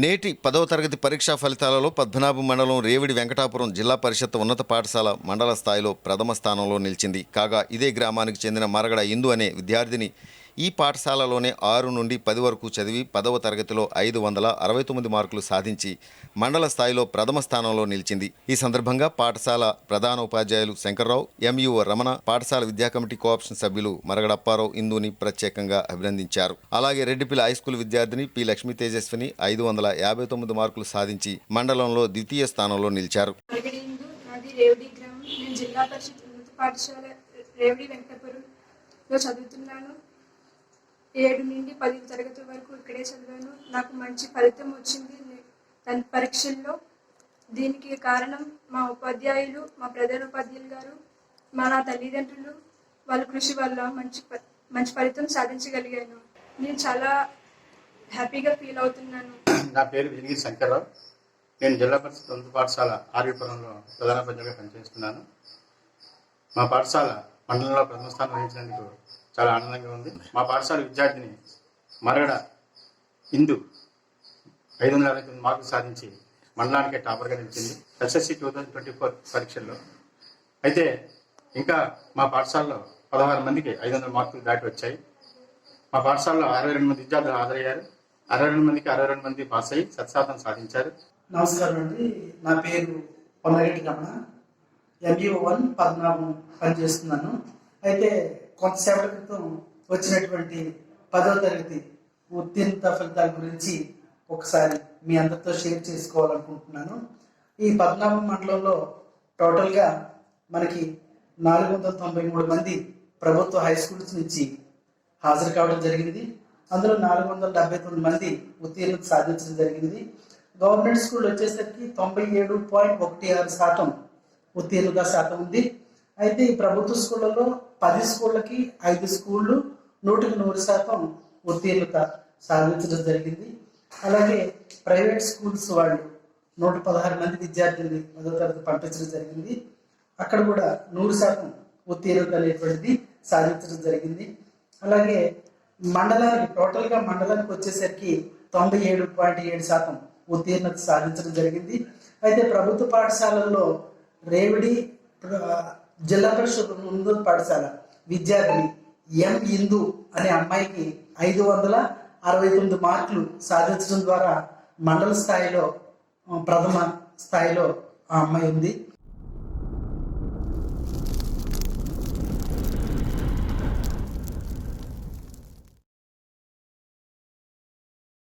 నేటి పదవ తరగతి పరీక్షా ఫలితాలలో పద్మనాభం మండలం రేవిడి వెంకటాపురం జిల్లా పరిషత్ ఉన్నత పాఠశాల మండల స్థాయిలో ప్రథమ స్థానంలో నిలిచింది. కాగా ఇదే గ్రామానికి చెందిన మరగడ ఇందు అనే విద్యార్థిని ఈ పాఠశాలలోనే ఆరు నుండి పది వరకు చదివి పదవ తరగతిలో ఐదు వందల అరవై తొమ్మిది మార్కులు సాధించి మండల స్థాయిలో ప్రథమ స్థానంలో నిలిచింది. ఈ సందర్భంగా పాఠశాల ప్రధాన ఉపాధ్యాయులు శంకర్రావు ఎంయు రమణ పాఠశాల విద్యా కమిటీ కోఆప్షన్ సభ్యులు మరగడప్పారావు ఇందుని ప్రత్యేకంగా అభినందించారు. అలాగే రెడ్డిపిల్ల హై స్కూల్ విద్యార్థిని పి లక్ష్మీ తేజస్విని ఐదు వందల యాభై తొమ్మిది మార్కులు సాధించి మండలంలో ద్వితీయ స్థానంలో నిలిచారు. పాఠశాల రేవడి వెంకటపురంలో చదువుతున్నాను. ఏడు నుండి పది తరగతి వరకు ఇక్కడే చదివాను. నాకు మంచి ఫలితం వచ్చింది. తన దాని పరీక్షల్లో దీనికి కారణం మా ఉపాధ్యాయులు మా ప్రధాన ఉపాధ్యాయులు గారు మా నా తల్లిదండ్రులు. వాళ్ళ కృషి వల్ల మంచి మంచి ఫలితం సాధించగలిగాను. నేను చాలా హ్యాపీగా ఫీల్ అవుతున్నాను. నా పేరు వెలిగిరి శంకర్రావు. నేను జిల్లా పరిషత్ ఉన్నత పాఠశాల ఆర్యపురంలో ప్రధానోపాధ్యాయుగా పనిచేస్తున్నాను. మా పాఠశాల మండలంలో ప్రథమ స్థానం వహించినందుకు చాలా ఆనందంగా ఉంది. మా పాఠశాల విద్యార్థిని మరగడ ఇందు ఐదు వందల అరవై తొమ్మిది మార్కులు సాధించి మండలానికే టాపర్గా నిలిచింది. SSC two thousand twenty four పరీక్షల్లో. అయితే ఇంకా మా పాఠశాలలో పదహారు మందికి ఐదు వందల మార్కులు దాటి వచ్చాయి. మా పాఠశాలలో అరవై రెండు మంది విద్యార్థులు హాజరయ్యారు. అరవై రెండు మందికి అరవై రెండు మంది పాస్ అయ్యి సత్సాధన సాధించారు. నమస్కారం అండి. నా పేరు పొన్నరెడ్డి రమణ. ఎంఈఓ వన్ పద్మనాభం పనిచేస్తున్నాను. అయితే కొంతసేపటి క్రితం వచ్చినటువంటి పదవ తరగతి ఉత్తీర్ణత ఫలితాల గురించి ఒకసారి మీ అందరితో షేర్ చేసుకోవాలనుకుంటున్నాను. ఈ పద్మనాభం మండలంలో టోటల్గా మనకి నాలుగు వందల తొంభై మూడు మంది ప్రభుత్వ హై స్కూల్స్ నుంచి హాజరు కావడం జరిగింది అందులో నాలుగు వందల డెబ్బై తొమ్మిది మంది ఉత్తీర్ణత సాధించడం జరిగింది గవర్నమెంట్ స్కూల్ వచ్చేసరికి తొంభై ఏడు పాయింట్ ఒకటి ఆరు శాతం ఉత్తీర్ణత శాతం ఉంది. అయితే ఈ ప్రభుత్వ స్కూళ్ళలో పది స్కూళ్ళకి ఐదు స్కూళ్ళు నూటికి నూరు శాతం ఉత్తీర్ణత సాధించడం జరిగింది. అలాగే ప్రైవేట్ స్కూల్స్ వాళ్ళు నూట పదహారు మంది విద్యార్థుల్ని పదో తరగతి పంపించడం జరిగింది. అక్కడ కూడా నూరు శాతం ఉత్తీర్ణత అనేటువంటిది సాధించడం జరిగింది. అలాగే మండలానికి టోటల్గా మండలానికి వచ్చేసరికి తొంభై ఏడు పాయింట్ ఏడు శాతం ఉత్తీర్ణత సాధించడం జరిగింది. అయితే ప్రభుత్వ పాఠశాలల్లో రేవిడి జిల్లా పరిషత్ ఉన్నత పాఠశాల విద్యార్థిని ఎం ఇందు అనే అమ్మాయికి ఐదు వందల అరవై తొమ్మిది మార్కులు సాధించడం ద్వారా మండల స్థాయిలో ప్రథమ స్థాయిలో ఆ అమ్మాయి ఉంది.